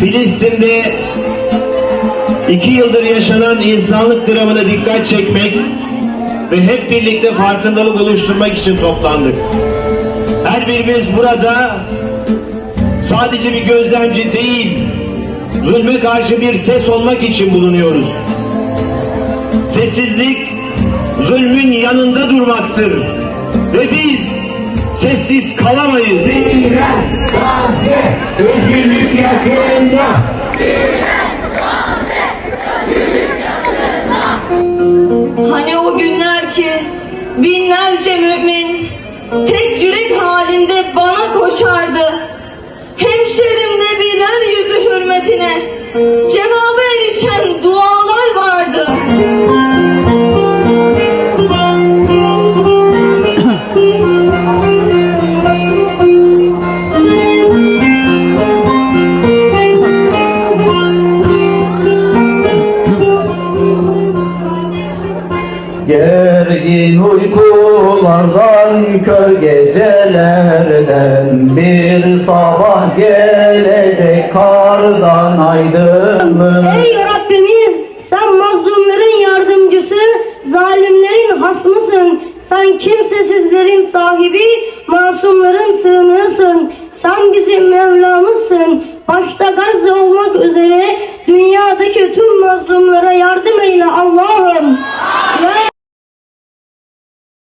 Filistin'de iki yıldır yaşanan insanlık dramına dikkat çekmek ve hep birlikte farkındalık oluşturmak için toplandık. Her birimiz burada sadece bir gözlemci değil, zulme karşı bir ses olmak için bulunuyoruz. Sessizlik zulmün yanında durmaktır ve biz sessiz kalamayız. İran, Gazze, özgürlük yakında. O günler ki binlerce mümin tek yürek halinde bana koşardı. Hemşerimde birer yüzü hürmetine Gergin uykulardan, kör gecelerden Bir sabah gelecek kardan aydınlık Ey Rabbimiz sen mazlumların yardımcısı, zalimlerin hasmısın. Sen kimsesizlerin sahibi, masumların sığınığısın. Sen bizim Mevlamızsın. Başta Gazze olmak üzere dünyadaki tüm mazlumlara yardım eyle Allah'ım.